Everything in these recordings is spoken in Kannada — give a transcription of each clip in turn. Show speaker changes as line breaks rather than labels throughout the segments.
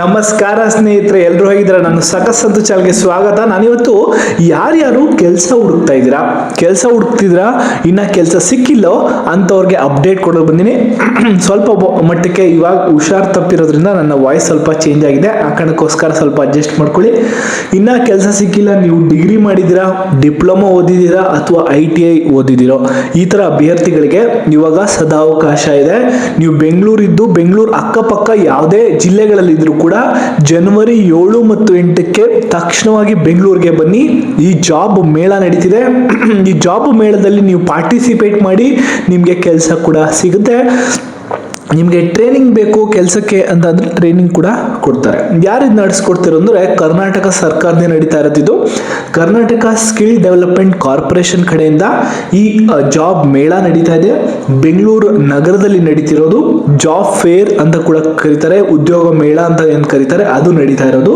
ನಮಸ್ಕಾರ ಸ್ನೇಹಿತರೆ ಎಲ್ಲರೂ ಹೇಗಿದ್ದೀರಾ? ನಾನು ಸಂತು ಚಾಲ್ಗೆ ಸ್ವಾಗತ. ನಾನಿವತ್ತು ಯಾರ್ಯಾರು ಕೆಲಸ ಹುಡುಕ್ತಾ ಇದ್ದೀರಾ? ಕೆಲಸ ಹುಡುಕ್ತಿದ್ದೀರಾ? ಇನ್ನ ಕೆಲಸ ಸಿಕ್ಕಿಲ್ಲೋ ಅಂಥವ್ರಿಗೆ ಅಪ್ಡೇಟ್ ಕೊಡೋದು ಬಂದಿನಿ. ಸ್ವಲ್ಪ ಮಟ್ಟಕ್ಕೆ ಇವಾಗ ಹುಷಾರ್ ತಪ್ಪಿರೋದ್ರಿಂದ ನನ್ನ ವಾಯ್ಸ್ ಸ್ವಲ್ಪ ಚೇಂಜ್ ಆಗಿದೆ. ಆ ಕಾರಣಕ್ಕೋಸ್ಕರ ಸ್ವಲ್ಪ ಅಡ್ಜಸ್ಟ್ ಮಾಡ್ಕೊಳ್ಳಿ. ಇನ್ನ ಕೆಲಸ ಸಿಕ್ಕಿಲ್ಲ, ನೀವು ಡಿಗ್ರಿ ಮಾಡಿದ್ದೀರಾ ಡಿಪ್ಲೊಮಾ ಓದಿದ್ದೀರಾ ಅಥವಾ ಐ ಟಿ ಐ ಓದಿದ್ದೀರೋ, ಈ ಥರ ಅಭ್ಯರ್ಥಿಗಳಿಗೆ ಇವಾಗ ಸದಾವಕಾಶ ಇದೆ. ನೀವು ಬೆಂಗಳೂರಿದ್ದು ಬೆಂಗಳೂರು ಅಕ್ಕಪಕ್ಕ ಯಾವುದೇ ಜಿಲ್ಲೆಗಳಲ್ಲಿದ್ದರೂ ಕೂಡ ಜನವರಿ ಏಳು ಮತ್ತು ಎಂಟಕ್ಕೆ ತಕ್ಷಣವಾಗಿ ಬೆಂಗಳೂರಿಗೆ ಬನ್ನಿ. ಈ ಜಾಬ್ ಮೇಳ ನಡೀತಿದೆ. ಈ ಜಾಬ್ ಮೇಳದಲ್ಲಿ ನೀವು ಪಾರ್ಟಿಸಿಪೇಟ್ ಮಾಡಿ ನಿಮಗೆ ಕೆಲಸ ಕೂಡ ಸಿಗುತ್ತೆ. ನಿಮಗೆ ಟ್ರೈನಿಂಗ್ ಬೇಕು, ಕೆಲಸಕ್ಕೆ ಅಂತಂದ್ರೆ ಟ್ರೈನಿಂಗ್ ಕೂಡ ಕೊಡ್ತಾರೆ. ಯಾರಿದ್ ನಡೆಸ್ಕೊಡ್ತಿರೋ ಅಂದ್ರೆ ಕರ್ನಾಟಕ ಸರ್ಕಾರದೇ ನಡೀತಾ ಇರೋದಿದ್ದು ಕರ್ನಾಟಕ ಸ್ಕಿಲ್ ಡೆವಲಪ್ಮೆಂಟ್ ಕಾರ್ಪೊರೇಷನ್ ಕಡೆಯಿಂದ ಈ ಜಾಬ್ ಮೇಳ ನಡೀತಾ ಇದೆ. ಬೆಂಗಳೂರು ನಗರದಲ್ಲಿ ನಡೀತಿರೋದು ಜಾಬ್ ಫೇರ್ ಅಂತ ಕೂಡ ಕರೀತಾರೆ, ಉದ್ಯೋಗ ಮೇಳ ಅಂತ ಏನು ಕರೀತಾರೆ, ಅದು ನಡೀತಾ ಇರೋದು.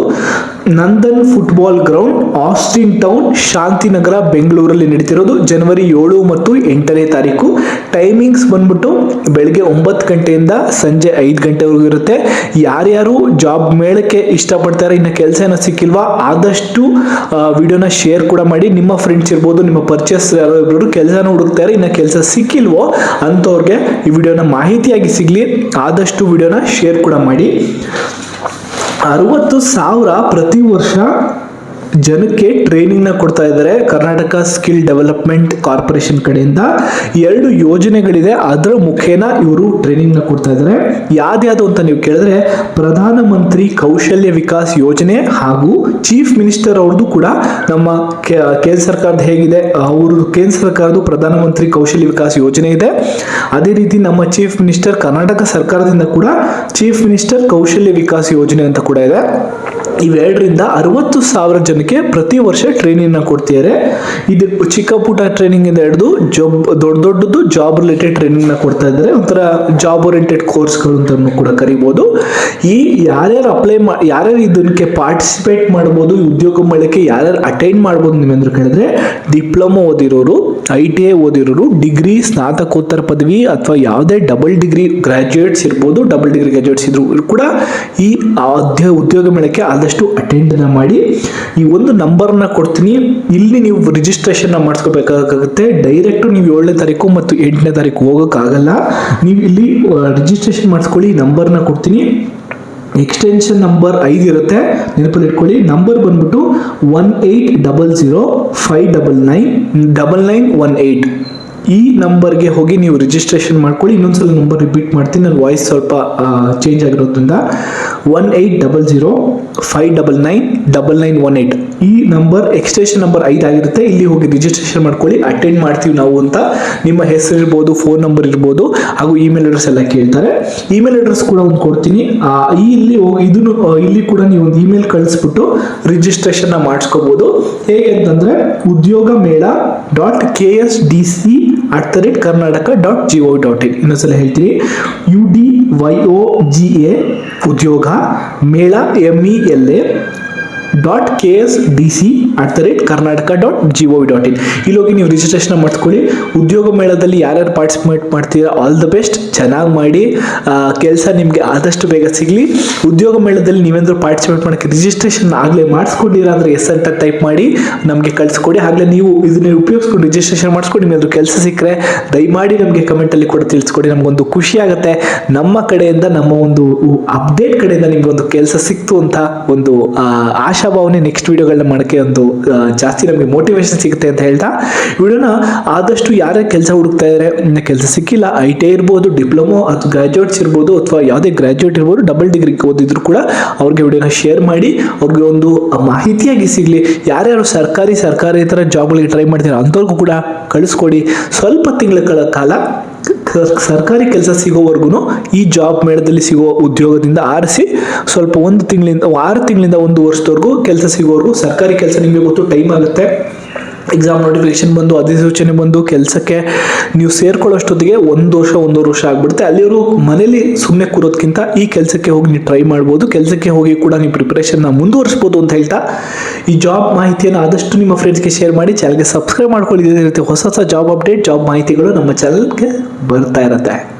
Nandan football ground, Austin town, Shantinagar, ಬೆಂಗಳೂರಲ್ಲಿ ನಡೀತಿರೋದು. ಜನವರಿ ಏಳು ಮತ್ತು ಎಂಟನೇ ತಾರೀಕು. ಟೈಮಿಂಗ್ಸ್ ಬಂದ್ಬಿಟ್ಟು ಬೆಳಗ್ಗೆ ಒಂಬತ್ತು ಗಂಟೆಯಿಂದ ಸಂಜೆ ಐದು ಗಂಟೆವರೆಗೂ ಇರುತ್ತೆ. ಯಾರ್ಯಾರು ಜಾಬ್ ಮೇಳಕ್ಕೆ ಇಷ್ಟಪಡ್ತಾರೆ, ಇನ್ನು ಕೆಲಸ ಏನೋ ಸಿಕ್ಕಿಲ್ವಾ, ಆದಷ್ಟು ವಿಡಿಯೋನ ಶೇರ್ ಕೂಡ ಮಾಡಿ. ನಿಮ್ಮ ಫ್ರೆಂಡ್ಸ್ ಇರ್ಬೋದು, ನಿಮ್ಮ ಪರ್ಚೇಸ್ ಯಾರು ಕೆಲಸನ ಹುಡುಕ್ತಾರೆ, ಇನ್ನು ಕೆಲಸ ಸಿಕ್ಕಿಲ್ವೋ ಅಂಥವ್ರಿಗೆ ಈ ವಿಡಿಯೋನ ಮಾಹಿತಿಯಾಗಿ ಸಿಗಲಿ. ಆದಷ್ಟು ವಿಡಿಯೋನ ಶೇರ್ ಕೂಡ ಮಾಡಿ. ಅರವತ್ತು ಸಾವಿರ ಪ್ರತಿ ವರ್ಷ ಜನಕ್ಕೆ ಟ್ರೈನಿಂಗ್ನ ಕೊಡ್ತಾ ಇದ್ದಾರೆ. ಕರ್ನಾಟಕ ಸ್ಕಿಲ್ ಡೆವಲಪ್ಮೆಂಟ್ ಕಾರ್ಪೊರೇಷನ್ ಕಡೆಯಿಂದ ಎರಡು ಯೋಜನೆಗಳಿದೆ. ಅದರ ಮುಖೇನ ಇವರು ಟ್ರೈನಿಂಗ್ನ ಕೊಡ್ತಾ ಇದ್ದಾರೆ. ಯಾವ್ದ್ಯಾವುದು ಅಂತ ನೀವು ಕೇಳಿದ್ರೆ ಪ್ರಧಾನಮಂತ್ರಿ ಕೌಶಲ್ಯ ವಿಕಾಸ್ ಯೋಜನೆ ಹಾಗೂ ಚೀಫ್ ಮಿನಿಸ್ಟರ್ ಅವ್ರದ್ದು ಕೂಡ ನಮ್ಮ ಕೇಂದ್ರ ಸರ್ಕಾರದ ಹೇಗಿದೆ. ಅವರು ಕೇಂದ್ರ ಸರ್ಕಾರದ ಪ್ರಧಾನಮಂತ್ರಿ ಕೌಶಲ್ಯ ವಿಕಾಸ್ ಯೋಜನೆ ಇದೆ. ಅದೇ ರೀತಿ ನಮ್ಮ ಚೀಫ್ ಮಿನಿಸ್ಟರ್ ಕರ್ನಾಟಕ ಸರ್ಕಾರದಿಂದ ಕೂಡ ಚೀಫ್ ಮಿನಿಸ್ಟರ್ ಕೌಶಲ್ಯ ವಿಕಾಸ್ ಯೋಜನೆ ಅಂತ ಕೂಡ ಇದೆ. ಇವೆರಡರಿಂದ ಅರವತ್ತು ಸಾವಿರ ಜನಕ್ಕೆ ಪ್ರತಿ ವರ್ಷ ಟ್ರೈನಿಂಗ್ನ ಕೊಡ್ತಿದ್ದಾರೆ ಇದು ಚಿಕ್ಕ ಪುಟ್ಟ ಟ್ರೈನಿಂಗ್ ಇಂದ ಹಿಡಿದು ಜಾಬ್ ದೊಡ್ಡ ದೊಡ್ಡದು ಜಾಬ್ ರಿಲೇಟೆಡ್ ಟ್ರೈನಿಂಗ್ನ ಕೊಡ್ತಾ ಇದ್ದಾರೆ ಒಂಥರ ಜಾಬ್ ಓರಿಯೆಂಟೆಡ್ ಕೋರ್ಸ್ಗಳು ಅಂತ ಕೂಡ ಕರಿಬೋದು. ಈ ಯಾರ್ಯಾರು ಅಪ್ಲೈ ಮಾ, ಯಾರ್ಯಾರು ಇದಕ್ಕೆ ಪಾರ್ಟಿಸಿಪೇಟ್ ಮಾಡ್ಬೋದು ಉದ್ಯೋಗ ಮೇಳಕ್ಕೆ ಯಾರ್ಯಾರು ಅಟೆಂಡ್ ಮಾಡ್ಬೋದು ನೀವೆಂದ್ರೆ ಕೇಳಿದ್ರೆ ಡಿಪ್ಲೊಮಾ ಓದಿರೋರು ಐ ಟಿ ಐ ಓದಿರೋರು ಡಿಗ್ರಿ ಸ್ನಾತಕೋತ್ತರ ಪದವಿ ಅಥವಾ ಯಾವುದೇ ಡಬಲ್ ಡಿಗ್ರಿ ಗ್ರಾಜ್ಯುಯೇಟ್ಸ್ ಇರ್ಬೋದು, ಡಬಲ್ ಡಿಗ್ರಿ ಗ್ರಾಜ್ಯುಯೇಟ್ಸ್ ಇದ್ರು ಕೂಡ ಈ ಉದ್ಯೋಗ ಮೇಳಕ್ಕೆ ಆದಷ್ಟು ಅಟೆಂಡ್ನ ಮಾಡಿ. ಈ ಒಂದು ನಂಬರ್ನ ಕೊಡ್ತೀನಿ. ಇಲ್ಲಿ ನೀವು ರಿಜಿಸ್ಟ್ರೇಷನ್ನ ಮಾಡಿಸ್ಕೋಬೇಕಾಗುತ್ತೆ. ಡೈರೆಕ್ಟು ನೀವು ಏಳನೇ ತಾರೀಕು ಮತ್ತು ಎಂಟನೇ ತಾರೀಕು ಹೋಗೋಕ್ಕಾಗಲ್ಲ. ನೀವು ಇಲ್ಲಿ ರಿಜಿಸ್ಟ್ರೇಷನ್ ಮಾಡಿಸ್ಕೊಳ್ಳಿ ನಂಬರ್ನ ಕೊಡ್ತೀನಿ. ಎಕ್ಸ್ಟೆನ್ಷನ್ ನಂಬರ್ ಐದು ಇರುತ್ತೆ. ನೆನಪಲ್ಲಿ ಇಟ್ಕೊಳ್ಳಿ ನಂಬರ್ ಬಂದ್ಬಿಟ್ಟು one eight double zero five double nine double nine one eight ಈ ನಂಬರ್ಗೆ ಹೋಗಿ ನೀವು ರಿಜಿಸ್ಟ್ರೇಷನ್ ಮಾಡ್ಕೊಳ್ಳಿ. ಇನ್ನೊಂದ್ಸಲ ನಂಬರ್ ರಿಪೀಟ್ ಮಾಡ್ತೀನಿ. ನನ್ನ ವಾಯ್ಸ್ ಸ್ವಲ್ಪ ಚೇಂಜ್ ಆಗಿರೋದ್ರಿಂದ one eight double zero five double nine double nine one eight ಈ ನಂಬರ್ ಎಕ್ಸ್ಟೆನ್ಷನ್ ನಂಬರ್ ಐದು ಆಗಿರುತ್ತೆ. ಇಲ್ಲಿ ಹೋಗಿ ರಿಜಿಸ್ಟ್ರೇಷನ್ ಮಾಡ್ಕೊಳ್ಳಿ. ಅಟೆಂಡ್ ಮಾಡ್ತೀವಿ ನಾವು ಅಂತ. ನಿಮ್ಮ ಹೆಸರು ಇರ್ಬೋದು ಫೋನ್ ನಂಬರ್ ಇರ್ಬೋದು, ಹಾಗೂ ಇಮೇಲ್ ಅಡ್ರೆಸ್ ಎಲ್ಲ ಕೇಳ್ತಾರೆ. ಇಮೇಲ್ ಅಡ್ರೆಸ್ ಕೂಡ ಒಂದು ಕೊಡ್ತೀನಿ. ಇಲ್ಲಿ ಹೋಗಿ ಇದನ್ನು ಇಲ್ಲಿ ಕೂಡ ನೀವು ಒಂದು ಇಮೇಲ್ ಕಳಿಸ್ಬಿಟ್ಟು ರಿಜಿಸ್ಟ್ರೇಷನ್ನ ಮಾಡಿಸ್ಕೋಬೋದು. ಹೇಗೆ ಅಂತಂದರೆ ಉದ್ಯೋಗ ಮೇಳ dot K S D C at the rate Karnataka dot G O dot in ಇನ್ನೊಂದ್ಸಲ ಹೇಳ್ತೀನಿ. U D Y O G A ಉದ್ಯೋಗ ಮೇಳ M E L A dot K S D C at the rate Karnataka dot G O V dot in ಇಲ್ಲಿ ಹೋಗಿ ನೀವು ರಿಜಿಸ್ಟ್ರೇಷನ್ ಮಾಡ್ಕೊಳ್ಳಿ. ಉದ್ಯೋಗ ಮೇಳದಲ್ಲಿ ಯಾರ್ಯಾರು ಪಾರ್ಟಿಸಿಪೇಟ್ ಮಾಡ್ತೀರಾ ಆಲ್ ದ ಬೆಸ್ಟ್ ಚೆನ್ನಾಗಿ ಮಾಡಿ. ಕೆಲಸ ನಿಮಗೆ ಆದಷ್ಟು ಬೇಗ ಸಿಗಲಿ. ಉದ್ಯೋಗ ಮೇಳದಲ್ಲಿ ನೀವೇಂದ್ರೂ ಪಾರ್ಟಿಸಿಪೇಟ್ ಮಾಡೋಕ್ಕೆ ರಿಜಿಸ್ಟ್ರೇಷನ್ ಆಗಲೇ ಮಾಡಿಸ್ಕೊಂಡಿಲ್ಲ ಅಂದರೆ ಎಸ್ ಅಂತ ಟೈಪ್ ಮಾಡಿ ನಮಗೆ ಕಳಿಸ್ಕೊಡಿ. ಆಗಲೇ ನೀವು ಇದನ್ನ ಉಪಯೋಗಿಸ್ಕೊಂಡು ರಿಜಿಸ್ಟ್ರೇಷನ್ ಮಾಡಿಸ್ಕೊಂಡು ನಿಮಗೆ ಕೆಲಸ ಸಿಕ್ಕರೆ ದಯಮಾಡಿ ನಮಗೆ ಕಮೆಂಟಲ್ಲಿ ಕೂಡ ತಿಳಿಸ್ಕೊಡಿ. ನಮಗೊಂದು ಖುಷಿ ಆಗುತ್ತೆ. ನಮ್ಮ ಕಡೆಯಿಂದ, ನಮ್ಮ ಒಂದು ಅಪ್ಡೇಟ್ ಕಡೆಯಿಂದ ನಿಮಗೊಂದು ಕೆಲಸ ಸಿಕ್ತು ಅಂತ ಒಂದು ಆಶಾಭಾವನೆ ನೆಕ್ಸ್ಟ್ ವಿಡಿಯೋಗಳನ್ನ ಮಾಡೋಕ್ಕೆ ಒಂದು ಜಾಸ್ತಿ ನಮಗೆ ಮೋಟಿವೇಶನ್ ಸಿಗುತ್ತೆ ಅಂತ ಹೇಳ್ತಾ ವಿಡಿಯೋನ ಆದಷ್ಟು ಯಾರೇ ಕೆಲಸ ಹುಡುಕ್ತಾ ಇದ್ದಾರೆ ಕೆಲಸ ಸಿಕ್ಕಿಲ್ಲ ಐ ಟಿ ಇರ್ಬೋದು, ಡಿಪ್ಲೊಮೋ ಅಥವಾ ಗ್ರಾಜುಯೇಟ್ಸ್ ಇರ್ಬೋದು ಅಥವಾ ಯಾವುದೇ ಗ್ರಾಜ್ಯುಯೇಟ್ ಇರ್ಬೋದು ಡಬಲ್ ಡಿಗ್ರಿಗೆ ಓದಿದ್ರು ಕೂಡ ಅವ್ರಿಗೆ ವಿಡಿಯೋನ ಶೇರ್ ಮಾಡಿ, ಅವ್ರಿಗೆ ಒಂದು ಮಾಹಿತಿಯಾಗಿ ಸಿಗಲಿ. ಯಾರ್ಯಾರು ಸರ್ಕಾರಿ ಸರ್ಕಾರಿ ಥರ ಜಾಬ್ಗಳಿಗೆ ಟ್ರೈ ಮಾಡ್ತೀರಾ ಅಂಥವ್ರಿಗೂ ಕೂಡ ಕಳಿಸ್ಕೊಡಿ. ಸ್ವಲ್ಪ ತಿಂಗಳ ಕಾಲ ಸರ್ಕಾರಿ ಕೆಲಸ ಸಿಗೋವರೆಗೂ ಈ ಜಾಬ್ ಮೇಳದಲ್ಲಿ ಸಿಗೋ ಉದ್ಯೋಗದಿಂದ ಆರಿಸಿ ಸ್ವಲ್ಪ ಒಂದು ತಿಂಗಳಿಂದ, ಆರು ತಿಂಗಳಿಂದ ಒಂದು ವರ್ಷದವರೆಗೂ ಕೆಲಸ ಸಿಗೋವರೆಗೂ ಸರ್ಕಾರಿ ಕೆಲಸ ನಿಮಗೆ ಗೊತ್ತು ಟೈಮ್ ಆಗುತ್ತೆ. ಎಕ್ಸಾಮ್ ನೋಟಿಫಿಕೇಶನ್ ಬಂದು, ಅಧಿಸೂಚನೆ ಬಂದು, ಕೆಲಸಕ್ಕೆ ನೀವು ಸೇರ್ಕೊಳ್ಳೋಷ್ಟೊತ್ತಿಗೆ ಒಂದು ವರ್ಷ ಒಂದೂವರೆ ವರ್ಷ ಆಗ್ಬಿಡುತ್ತೆ. ಅಲ್ಲಿವರು ಮನೇಲಿ ಸುಮ್ಮನೆ ಕೂರೋದಕ್ಕಿಂತ ಈ ಕೆಲಸಕ್ಕೆ ಹೋಗಿ ನೀವು ಟ್ರೈ ಮಾಡ್ಬೋದು. ಕೆಲಸಕ್ಕೆ ಹೋಗಿ ಕೂಡ ನೀವು ಪ್ರಿಪ್ರೇಷನ್ನ ಮುಂದುವರಿಸ್ಬೋದು ಅಂತ ಹೇಳ್ತಾ, ಈ ಜಾಬ್ ಮಾಹಿತಿಯನ್ನು ಆದಷ್ಟು ನಿಮ್ಮ ಫ್ರೆಂಡ್ಸ್ಗೆ ಶೇರ್ ಮಾಡಿ ಚಾನಲ್ಗೆ ಸಬ್ಸ್ಕ್ರೈಬ್ ಮಾಡ್ಕೊಳ್ಳಿ. ಇದೇ ರೀತಿ ಹೊಸ ಹೊಸ ಜಾಬ್ ಅಪ್ಡೇಟ್ ಜಾಬ್ ಮಾಹಿತಿಗಳು ನಮ್ಮ ಚಾನಲ್ಗೆ ಬರ್ತಾ ಇರುತ್ತೆ.